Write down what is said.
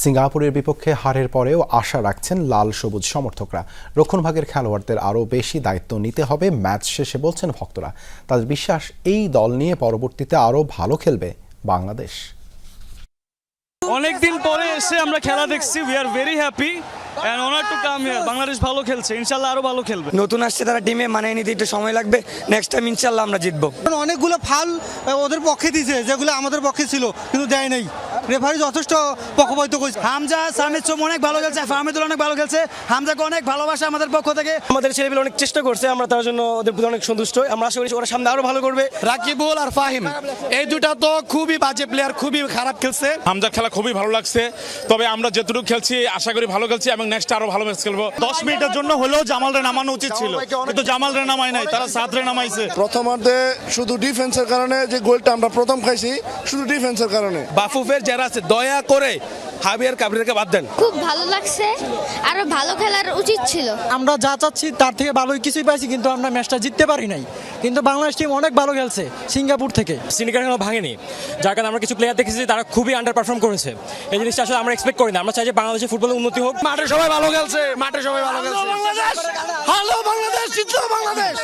সিঙ্গাপুরের বিপক্ষে হারের পরেও আশা রাখছেন লাল সবুজ সমর্থকরা। রক্ষণভাগের খেলোয়াড়দের আরও বেশি দায়িত্ব নিতে হবে ম্যাচ শেষে বলছেন ভক্তরা। তাদের বিশ্বাস এই দল নিয়ে পরবর্তীতে আরও ভালো খেলবে বাংলাদেশ। অনেকদিন পরে এসে আমরা খেলা দেখছি we are very happy and honour to come here Bangladesh ভালো খেলছে ইনশাল্লাহ আরও ভালো খেলবে। নতুন আসছে তারা টিমে মানিয়ে নিতে একটু সময় লাগবে। নেক্সট টাইম ইনশাল্লাহ আমরা জিতবো। অনেকগুলো ফাল ওদের পক্ষে দিয়েছে যেগুলো আমাদের পক্ষে ছিল কিন্তু দেয় নাই। রেফারি যথেষ্ট পক্ষপাতিত্ব করছে। হামজা সামিদ সোম অনেক ভালো খেলছে ফাহমিদুল অনেক ভালো খেলছে। হামজাকে অনেক ভালোবাসা আমাদের পক্ষ থেকে। আমাদের ছেলেগুলো অনেক চেষ্টা করছে আমরা তার জন্য ওদের প্রতি অনেক সন্তুষ্ট। আমরা আশা করি ওরা সামনে আরও ভালো করবে। রাকিবুল আর ফাহিম এই দুটা তো খুবই বাজে প্লেয়ার খুবই খারাপ খেলছে। হামজার খেলা খুবই ভালো লাগছে। তবে আমরা যেটুকু খেলছি আশা করি ভালো খেলছি এবং নেক্সট আরও ভালো ম্যাচ খেলব। দশ মিনিটের জন্য হলেও জামালরে নামানো উচিত ছিল। কিন্তু জামালরে নামাই নাই তারা সাতরে নামাইছে। প্রথমার্ধে শুধু ডিফেন্সের কারণে যে গোলটা আমরা প্রথম খাইছি শুধু ডিফেন্সের কারণে। বাফুফের যারা আছে দয়া করে হাবিয়ার কাবরিরকে বাদ দেন। খুব ভালো লাগছে আরও ভালো খেলার উচিত ছিল। আমরা যা চাচ্ছি তার থেকে ভালোই কিছুই পাইছি কিন্তু আমরা ম্যাচটা জিততে পারি নাই। কিন্তু বাংলাদেশ টিম অনেক ভালো খেলছে সিঙ্গাপুর থেকে। সিনিকার খেলা ভাঙেনি। যার কারণে আমরা কিছু প্লেয়ার দেখেছি তারা খুবই আন্ডার পারফর্ম করেছে। এই জিনিসটা আসলে আমরা এক্সপেক্ট করি না। আমরা চাই যে বাংলাদেশের ফুটবলের উন্নতি হোক। মাঠে সবাই ভালো খেলছে মাঠে সবাই ভালো খেলছে। ভালো বাংলাদেশ! জিতলো বাংলাদেশ!